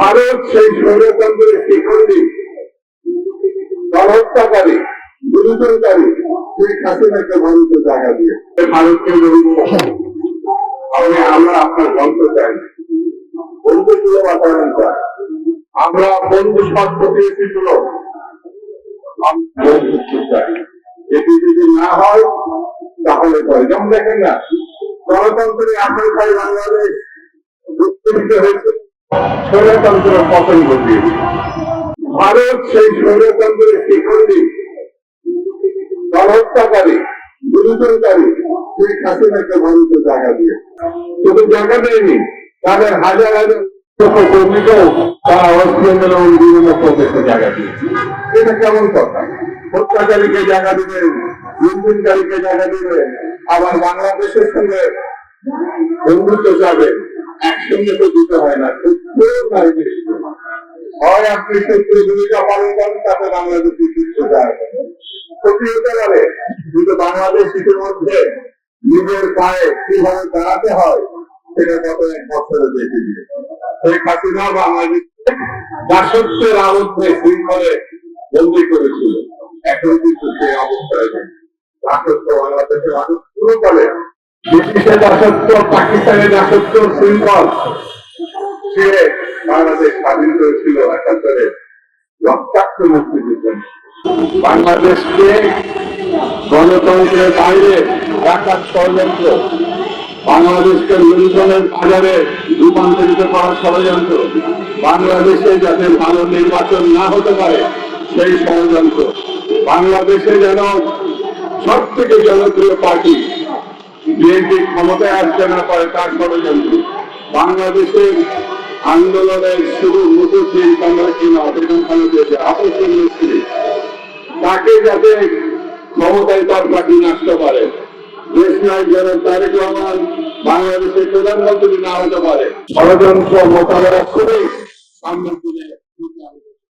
ভারত সেই স্বৈরতন্ত্রের শিখণ্ডী গণহত্যাকারী গুরুতরকারী সেই খাসিনাকে ভারতে জায়গা দিয়ে। ভারতকে আমরা আপনার গল্প চাই। বন্ধু তুলে বাতায়ন চাই। আমরা বন্ধু দিয়েছিল বন্ধুত্ব চাই। এটি যদি না হয়, তাহলে পরে যেমন দেখেন না? গণতন্ত্রের আসল বাংলাদেশ হয়েছে। স্বৈরতন্ত্রের পতন ঘটিয়েছে। ভারত সেই স্বৈরতন্ত্রের শিখণ্ডী। গণহত্যাকারী গুরুতরকারী সেই খাসিনাকে ভারতে জায়গা দিয়ে। শুধু জায়গা দেয়নি, তাদের হাজার হাজার জায়গা জায়গা আবার বাংলাদেশের সঙ্গে একসঙ্গে তো দিতে হয় না। তাই বেশি। হয় আপনি সূত্রে ভূমিকা পালন করেন, তাতে বাংলাদেশের সূত্র যায় ক্ষতি হতে পারে বাংলাদেশ ইতিমধ্যে নিজের পায়ে কীভাবে দাঁড়াতে হয়, সেটা গত এক বছরে দেখে দিয়ে হাসিনা বাংলাদেশ দাসত্বের আবদ্ধে শৃঙ্খলে বন্দি করেছিল এখন কিন্তু সেই অবস্থায়। দাসত্ব বাংলাদেশের মানুষ শুরু করে ব্রিটিশের দাসত্ব, পাকিস্তানের দাসত্ব, শৃঙ্খল সে বাংলাদেশ স্বাধীন করেছিল একাত্তরে রক্তাক্ত মুক্তিযুদ্ধে বাংলাদেশকে গণতন্ত্রের বাইরে রাখার ষড়যন্ত্র, বাংলাদেশকে লুণ্ঠনের বাজারে রূপান্তরিত করার ষড়যন্ত্র, বাংলাদেশে যাতে ভালো নির্বাচন না হতে পারে সেই ষড়যন্ত্র, বাংলাদেশে যেন সব থেকে জনপ্রিয় পার্টি বিএনপি ক্ষমতায় আসতে না পারে তার ষড়যন্ত্র, বাংলাদেশের আন্দোলনের শুধু মুখোশিন আমরা কিনা আপসের নেত্রী তাকে যাতে ক্ষমতায় তার পার্টি নষ্ট পারে দেশ নাই যেন তারেক রহমান বাংলাদেশের প্রধানমন্ত্রী না হতে পারে। ষড়যন্ত্র মোকাবেলা করে দিনে